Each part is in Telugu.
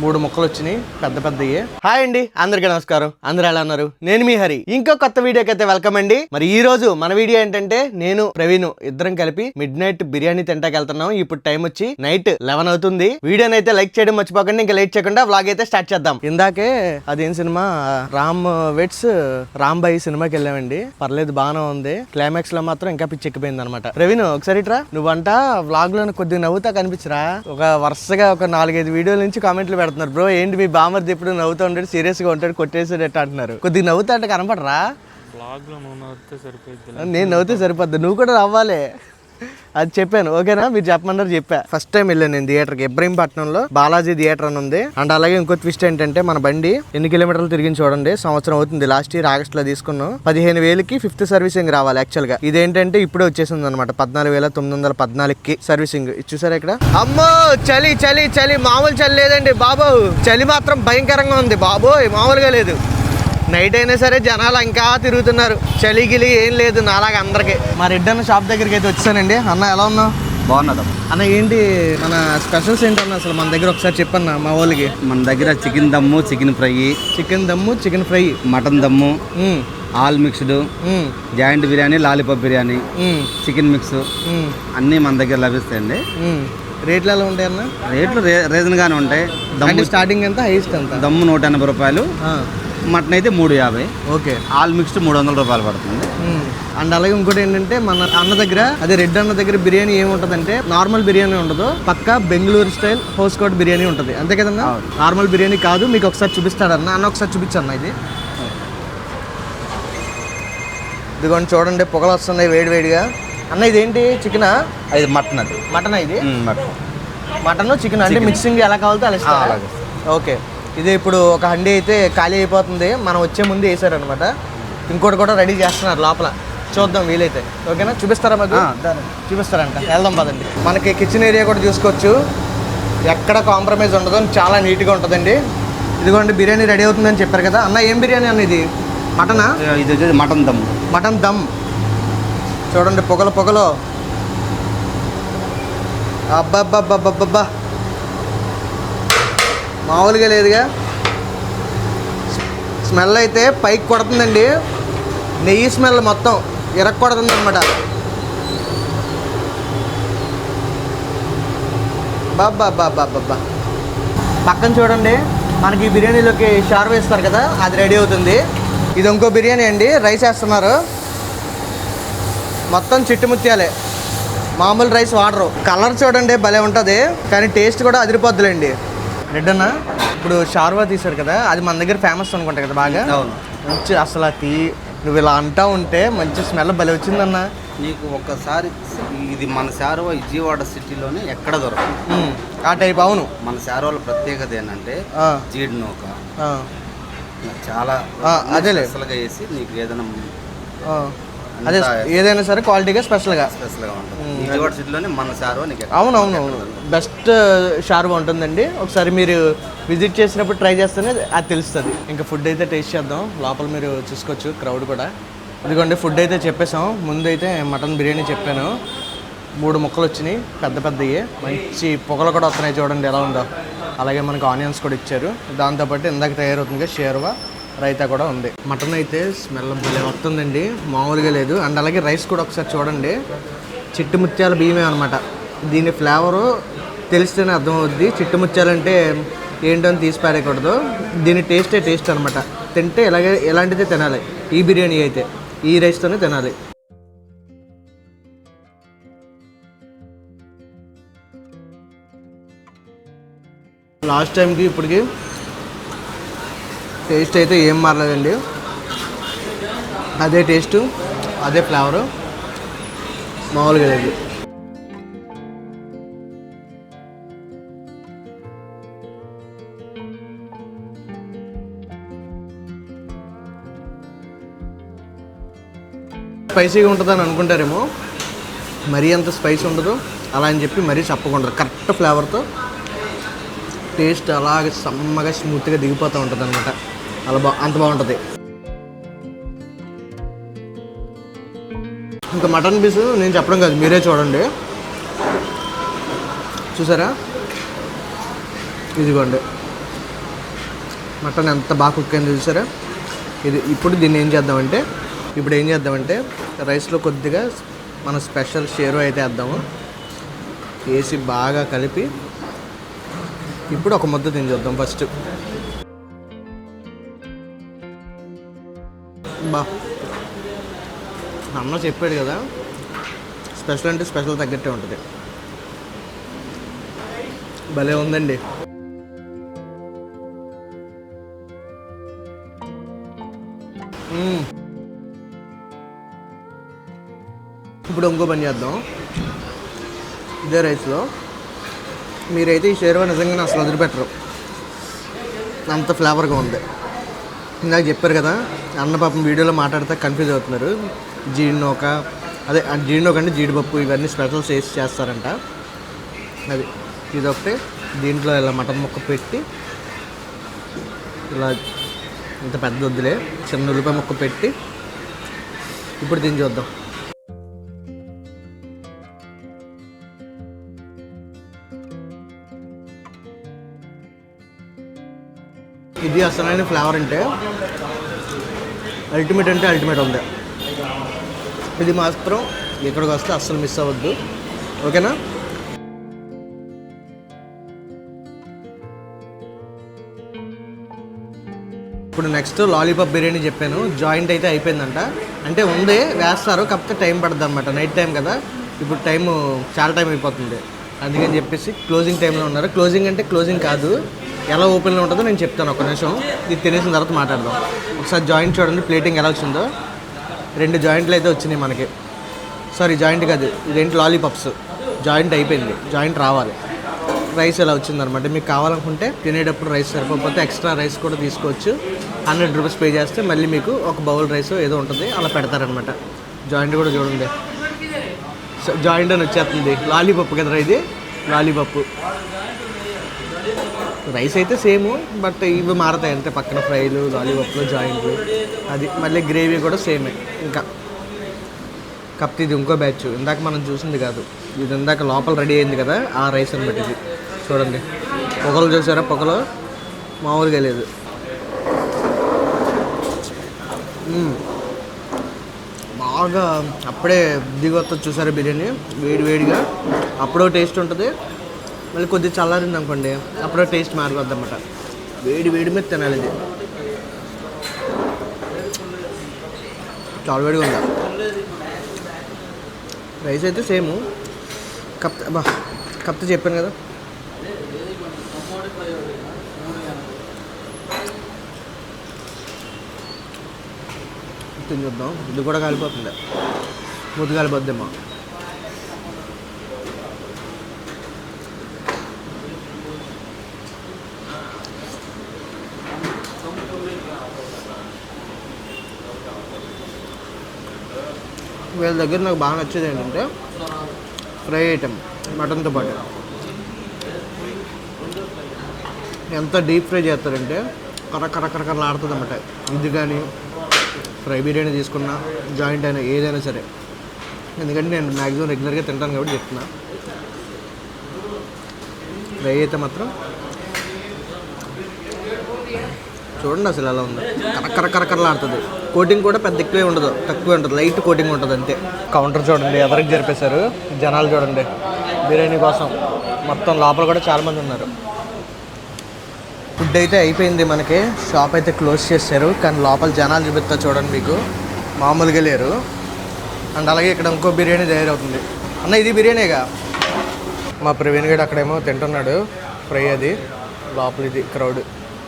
మూడు ముక్కలు వచ్చినాయి పెద్ద పెద్దవి హాయ్ అండి అందరికీ నమస్కారం. అందరు ఎలా ఉన్నారు? నేను మీ హరి. ఇంకో కొత్త వీడియోకి అయితే వెల్కమ్ అండి. మరి ఈ రోజు మన వీడియో ఏంటంటే నేను ప్రవీణ్ ఇద్దరం కలిపి మిడ్ నైట్ బిర్యానీ తింటాకి వెళ్తున్నాం. ఇప్పుడు టైం వచ్చి నైట్ లెవెన్ అవుతుంది. వీడియోని అయితే లైక్ చేయడం మర్చిపోకండి ఇంకా లేట్ చేయకుండా వ్లాగ్ అయితే స్టార్ట్ చేద్దాం. ఇందాకే అదేం సినిమా? రామ్ వెట్స్ రామ్ బాయి సినిమాకి వెళ్ళామండి. పర్లేదు బాగానే ఉంది. క్లైమాక్స్లో మాత్రం ఇంకా పిచ్చెక్కిపోయింది అనమాట ప్రవీణ్ ఒకసారి ఇట్రా నువ్వంట వ్లాగ్లో కొద్దిగా నవ్వుతా కనిపించరా? ఒక వరుసగా ఒక నాలుగైదు వీడియోల నుంచి కామెంట్లు పెడుతున్నారు బ్రో ఏంటి మీ బామర్ది ఎప్పుడు నవ్వుతూ ఉంటాడు సీరియస్గా ఉంటాడు కొట్టేసాడట అంటున్నారు? కొద్దిగా నవ్వుతా అంటే కనపడరా? నేను నవ్వుతే సరిపోద్ది. నువ్వు కూడా నవ్వాలి. అది చెప్పాను ఓకేనా? మీరు చెప్పమన్నారు చెప్పా. ఫస్ట్ టైం వెళ్ళాను నేను థియేటర్కి. ఇబ్రహీంపట్నంలో బాలాజీ థియేటర్ అని ఉంది. అండ్ అలాగే ఇంకో ట్విస్ట్ ఏంటంటే మన బండి ఎన్ని కిలోమీటర్లు తిరిగి చూడండి. సంవత్సరం అవుతుంది. లాస్ట్ ఇయర్ ఆగస్ట్లో తీసుకున్నాం. పదిహేను వేలకి ఫిఫ్త్ సర్వీసింగ్ రావాలి యాక్చువల్గా. ఇదేంటంటే ఇప్పుడే వచ్చేసింది అనమాట పద్నాలుగు వేల తొమ్మిది వందల పద్నాలుగుకి సర్వీసింగ్ చూసారా ఇక్కడ? అమ్మో! చలి చలి చలి. మామూలు చలి లేదండి బాబు. చలి మాత్రం భయంకరంగా ఉంది బాబోయ్. మామూలుగా లేదు. నైట్ అయినా సరే జనాలు ఇంకా తిరుగుతున్నారు. చలి గిలి ఏం లేదు నాలాగా అందరికి. మా రెడ్డి అన్న షాప్ దగ్గరికి అయితే వచ్చానండి. అన్న ఎలా ఉన్నావు? బాగున్నదా అన్న ఏంటి మన స్పెషల్స్ ఏంటన్న అసలు? మన దగ్గర ఒకసారి చెప్పన్న మా వాళ్ళకి మన దగ్గర chicken dum chicken fry chicken dum chicken fry. Mutton dum మ్మ్, all mixed joint biryani lollipop biryani chicken mix. అన్నీ మన దగ్గర లభిస్తాయండి. రేట్లు ఎలా ఉంటాయి అన్న? రేట్లు రీజన్గానే ఉంటాయి. దమ్ము స్టార్టింగ్ ఎంత హైయెస్ట్ ఎంత? దమ్ము నూట ఎనభై రూపాయలు. మటన్ అయితే మూడు యాభై. ఓకే. ఆల్ మిక్స్డ్ మూడు వందల రూపాయలు పడుతుంది. అండ్ అలాగే ఇంకోటి ఏంటంటే మన అన్న దగ్గర అదే రెడ్ అన్న దగ్గర బిర్యానీ ఏముంటదంటే నార్మల్ బిర్యానీ ఉండదు. పక్కా బెంగళూరు స్టైల్ హోస్ కోట్ బిర్యానీ ఉంటుంది. అంతే కదన్నా. నార్మల్ బిర్యానీ కాదు మీకు ఒకసారి చూపిస్తాడు అన్న. అన్న ఒకసారి చూపించన్న ఇది. ఇదిగోండి చూడండి పొగలు వస్తున్నాయి వేడి వేడిగా. అన్న ఇదేంటి? చికెనా? అది మటన్ అది. మటన్ ఇది? మటన్. మటన్ చికెన్ అంటే మిక్సింగ్ ఎలా కావాలో అలా. ఓకే. ఇది ఇప్పుడు ఒక హండీ అయితే ఖాళీ అయిపోతుంది. మనం వచ్చే ముందు వేసారనమాట. ఇంకోటి కూడా రెడీ చేస్తున్నారు లోపల. చూద్దాం వీలైతే. ఓకేనా? చూపిస్తారా మాకు. చూపిస్తారంట. వెళ్దాం పదండి. మనకి కిచెన్ ఏరియా కూడా చూసుకోవచ్చు. ఎక్కడ కాంప్రమైజ్ ఉండదు చాలా నీట్గా ఉంటుందండి. ఇదిగోండి బిర్యానీ రెడీ అవుతుందని చెప్పారు కదా. అన్న ఏం బిర్యానీ అన్న ఇది? మటనా? ఇది వచ్చేసి మటన్ దమ్ము మటన్ దమ్. చూడండి పొగలు పొగలు. అబ్బబ్బబ్బబ్బబ్బా మామూలుగా లేదుగా. స్మెల్ అయితే పైకి కొడుతుందండి. నెయ్యి స్మెల్ మొత్తం ఇరక్ కొడుతుంది అనమాట బాబ్బా పక్కన చూడండి మనకి ఈ బిర్యానీలోకి షార్ వేస్తారు కదా అది రెడీ అవుతుంది. ఇది ఇంకో బిర్యానీ అండి రైస్ వేస్తున్నారు. మొత్తం చిట్టుముత్యాలే మామూలు రైస్ వాడరు. కలర్ చూడండి భలే ఉంటుంది. కానీ టేస్ట్ కూడా అదిరిపోద్దులేండి. రెడ్ అన్న ఇప్పుడు షార్వా తీశారు కదా అది మన దగ్గర ఫేమస్ అనుకుంటా కదా బాగా. అవును. మంచి అసలు టీ నువ్వు ఇలా అంటా ఉంటే మంచి స్మెల్ భలే వచ్చిందన్న. నీకు ఒక్కసారి ఇది మన శారవ విజయవాడ సిటీలోనే ఎక్కడ దొరకదు. ఆ టైప్ అవును. మన శారవల ప్రత్యేకత ఏంటంటే జీడి నూక చాలా అదేలే. స్పెషల్గా వేసి నీకు ఏదైనా. అదే ఏదైనా సరే క్వాలిటీగా స్పెషల్గా స్పెషల్గా ఉంటుంది. విజయవాడ సిటీలోనే మన శారవ నీకు. ఎక్కడ- అవును అవును అవును బెస్ట్ షార్వా ఉంటుందండి. ఒకసారి మీరు విజిట్ చేసినప్పుడు ట్రై చేస్తేనే అది తెలుస్తుంది. ఇంకా ఫుడ్ అయితే టేస్ట్ చేద్దాం. లోపల మీరు చూసుకోవచ్చు క్రౌడ్ కూడా. ఇదిగోండి ఫుడ్ అయితే చెప్పేసాం ముందు అయితే మటన్ బిర్యానీ చెప్పాను. మూడు ముక్కలు వచ్చినాయి పెద్ద పెద్దవి మంచి పొగలు కూడా వస్తున్నాయి చూడండి ఎలా ఉందో. అలాగే మనకు ఆనియన్స్ కూడా ఇచ్చారు. దాంతోపాటు ఇందాక తయారవుతుంది షేర్వా. రైతా కూడా ఉంది. మటన్ అయితే స్మెల్ భలే వస్తుందండి. మామూలుగా లేదు. అండ్ అలాగే రైస్ కూడా ఒకసారి చూడండి. చిట్టు ముత్యాల బియ్యమే అనమాట దీని ఫ్లేవరు తెలిస్తేనే అర్థమవుద్ది. చిట్టు ముత్యాలంటే ఏంటని ఏంటో అని తీసి పారేయకూడదు. దీని టేస్టే టేస్ట్ అనమాట తింటే ఇలాగే ఎలాంటిదే తినాలి. ఈ బిర్యానీ అయితే ఈ రైస్తోనే తినాలి. లాస్ట్ టైంకి ఇప్పటికి టేస్ట్ అయితే ఏం మారలేదండి. అదే టేస్ట్ అదే ఫ్లేవరు. మామూలుగా లేదు. స్పైసీగా ఉంటుందని అనుకుంటారేమో. మరీ అంత స్పైసీ ఉండదు. అలా అని చెప్పి మరీ చెప్పకుండా కరెక్ట్ ఫ్లేవర్తో టేస్ట్ అలాగే సమ్మగా స్మూత్గా దిగిపోతూ ఉంటుంది అనమాట అలా బా అంత బాగుంటుంది. ఇంకా మటన్ పీస్ నేను చెప్పడం కాదు మీరే చూడండి. చూసారా? ఇదిగోండి. మటన్ ఎంత బాగా కుక్ అయింది చూసారా? ఇది ఇప్పుడు దీన్ని ఏం చేద్దామంటే ఇప్పుడు ఏం చేద్దామంటే రైస్లో కొద్దిగా మన స్పెషల్ షేరు అయితే వేద్దాము. వేసి బాగా కలిపి ఇప్పుడు ఒక ముద్ద తిని చూద్దాం ఫస్ట్ బా అన్న చెప్పాడు కదా స్పెషల్ అంటే స్పెషల్ తగ్గట్టే ఉంటుంది. భలే ఉందండి. ఇప్పుడు ఇంకో పని చేద్దాం. ఇదే రైస్లో. మీరైతే ఈ షేర్వా నిజంగా అసలు వదిలిపెట్టరు. అంత ఫ్లేవర్గా ఉంది. ఇందాక చెప్పారు కదా అన్న పాపం వీడియోలో మాట్లాడితే కన్ఫ్యూజ్ అవుతున్నారు. జీడినోక అదే జీడినోక అంటే జీడిపప్పు ఇవన్నీ స్పెషల్స్ వేసి చేస్తారంట. అది ఇదొకటి దీంట్లో ఇలా మటన్ ముక్క పెట్టి ఇలా ఇంత పెద్ద వద్దులే చిన్న ఉల్లిపాయ ముక్క పెట్టి ఇప్పుడు దీన్ని చూద్దాం. ఇది అసలైన ఫ్లేవర్ అంటే అల్టిమేట్ అంటే అల్టిమేట్ ఉంది ఇది మాత్రం ఇక్కడికి వస్తే అస్సలు మిస్ అవ్వద్దు. ఓకేనా? ఇప్పుడు నెక్స్ట్ లాలీపాప్ బిర్యానీ చెప్పాను. జాయింట్ అయితే అయిపోయిందంట. అంటే ఉంది వేస్తారు కాకపోతే టైం పడుతుంది అనమాట నైట్ టైం కదా. ఇప్పుడు టైం చాలా టైం అయిపోతుంది. అందుకని చెప్పేసి క్లోజింగ్ టైంలో ఉన్నారు. క్లోజింగ్ అంటే క్లోజింగ్ కాదు. ఎలా ఓపెన్లో ఉంటుందో నేను చెప్తాను ఒక నిమిషం. ఇది తినేసిన తర్వాత మాట్లాడదాం. ఒకసారి జాయింట్ చూడండి ప్లేటింగ్ ఎలా వచ్చిందో. రెండు జాయింట్లు అయితే వచ్చినాయి మనకి. సారీ జాయింట్ కాదు ఇదేంటి లాలీపాప్స్. జాయింట్ అయిపోయింది జాయింట్ రావాలి. రైస్ ఎలా వచ్చిందనమాట. మీకు కావాలనుకుంటే తినేటప్పుడు రైస్ సరిపోతే ఎక్స్ట్రా రైస్ కూడా తీసుకోవచ్చు. హండ్రెడ్ రూపీస్ పే చేస్తే మళ్ళీ మీకు ఒక బౌల్ రైస్ ఏదో ఉంటుంది అలా పెడతారనమాట. జాయింట్ కూడా చూడండి. సో జాయింట్ అని వచ్చేస్తుంది. లాలీపప్పు కదరా ఇది? లాలీపప్పు రైస్ అయితే సేమ్ బట్ ఇవి మారతాయి. అంతే పక్కన ఫ్రైలు లాలీపాప్లు జాయింట్లు అది మళ్ళీ గ్రేవీ కూడా సేమే. ఇంకా కప్తి ఇది ఇంకో బ్యాచ్. ఇందాక మనం చూసింది కాదు. ఇది ఇందాక లోపల రెడీ అయింది కదా ఆ రైస్ అనమాట ఇది. చూడండి. పొగలు చూసారా? పొగలు? మామూలుగా లేదు. బాగా అప్పుడే దిగొత్త చూసారా బిర్యానీ? వేడి వేడిగా. అప్పుడో టేస్ట్ ఉంటుంది. మళ్ళీ కొద్దిగా చల్లారింది అనుకోండి అప్పుడు టేస్ట్ మారిపోద్ది అనమాట వేడి వేడి మీద తినాలి ఇది. చాలా వేడిగా ఉందా? రైస్ అయితే సేమ్ కప్ బా కప్తే చెప్పాను కదా. తిని చూద్దాం. ఇది కూడా కాలిపోతుంది. ముద్దు కాలిపోద్దేమో. వీళ్ళ దగ్గర నాకు బాగా నచ్చేది ఏంటంటే ఫ్రై ఐటెం మటన్తో పాటు. ఎంత డీప్ ఫ్రై చేస్తారంటే కరకరకరకరలాడుతుంది ఆడుతుంది అన్నమాట ఇది కానీ ఫ్రై బిర్యానీ తీసుకున్నా జాయింట్ అయినా ఏదైనా సరే. ఎందుకంటే నేను మ్యాక్సిమం రెగ్యులర్గా తింటాను కాబట్టి చెప్తున్నా. ఫ్రై అయితే మాత్రం చూడండి అసలు ఎలా ఉందో. కరకర కరకరలాడుతుంది కోటింగ్ కూడా పెద్ద ఎక్కువే ఉండదు తక్కువే ఉంటుంది లైట్ కోటింగ్ ఉంటుంది అంతే. కౌంటర్ చూడండి ఎవరికి జరిపేశారు? జనాలు చూడండి. బిర్యానీ కోసం మొత్తం లోపల కూడా చాలా మంది ఉన్నారు. ఫుడ్ అయితే అయిపోయింది మనకి. షాప్ అయితే క్లోజ్ చేశారు కానీ లోపల జనాలు చూపిస్తా చూడండి మీకు. మామూలుగా లేరు. అండ్ అలాగే ఇక్కడ ఇంకో బిర్యానీ తయారవుతుంది. అన్న ఇది బిర్యానీగా? మా ప్రవీణ్ గడు అక్కడేమో తింటున్నాడు ఫ్రై అది. లోపల ఇది క్రౌడ్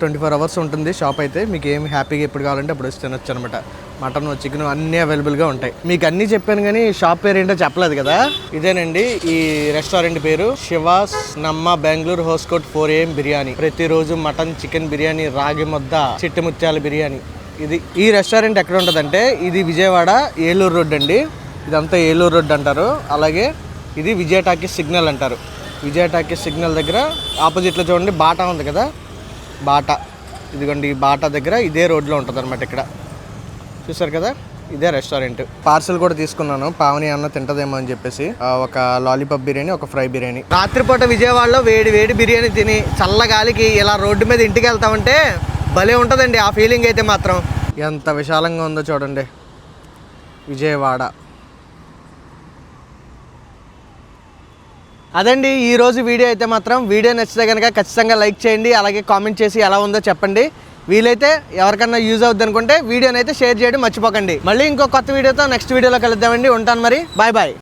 ట్వంటీ ఫోర్ అవర్స్ ఉంటుంది. షాప్ అయితే మీకు ఏమి హ్యాపీగా ఎప్పుడు కావాలంటే అప్పుడు వచ్చి తినొచ్చు అనమాట మటన్ చికెన్ అన్నీ అవైలబుల్గా ఉంటాయి. మీకు అన్నీ చెప్పాను కానీ షాప్ పేరు ఏంటో చెప్పలేదు కదా? ఇదేనండి ఈ రెస్టారెంట్ పేరు శివాస్ నమ్మ బెంగళూరు హోస్కోట్ ఫోర్ ఏఎం బిర్యానీ. ప్రతిరోజు మటన్ చికెన్ బిర్యానీ రాగి ముద్ద చిట్టి ముత్యాల బిర్యానీ. ఇది ఈ రెస్టారెంట్ ఎక్కడ ఉంటుందంటే ఇది విజయవాడ ఏలూరు రోడ్ అండి. ఇదంతా ఏలూరు రోడ్ అంటారు. అలాగే ఇది విజయ టాకీ సిగ్నల్ అంటారు. విజయ టాకీ సిగ్నల్ దగ్గర ఆపోజిట్లో చూడండి బాటా ఉంది కదా? బాటా. ఇదిగోండి ఈ బాటా దగ్గర ఇదే రోడ్లో ఉంటుంది అనమాట ఇక్కడ. చూసారు కదా? ఇదే రెస్టారెంట్ పార్సల్ కూడా తీసుకున్నాను. పావని అన్న తింటదేమో అని చెప్పేసి. ఒక లాలీపాప్ బిర్యానీ ఒక ఫ్రై బిర్యానీ. రాత్రిపూట విజయవాడలో వేడి వేడి బిర్యానీ తిని చల్లగాలికి ఇలా రోడ్డు మీద ఇంటికి వెళ్తామంటే భలే ఉంటుందండి ఆ ఫీలింగ్ అయితే మాత్రం. ఎంత విశాలంగా ఉందో చూడండి. విజయవాడ. అదండి ఈ రోజు వీడియో అయితే మాత్రం. వీడియో నచ్చితే కనుక ఖచ్చితంగా లైక్ చేయండి అలాగే కామెంట్ చేసి ఎలా ఉందో చెప్పండి. వీలైతే ఎవరికన్నా యూజ్ అవుద్ది అనుకుంటే వీడియోనైతే షేర్ చేయడం మర్చిపోకండి. మళ్ళీ ఇంకో కొత్త వీడియోతో నెక్స్ట్ వీడియోలో కలుద్దామండి. ఉంటాను మరి. Bye bye.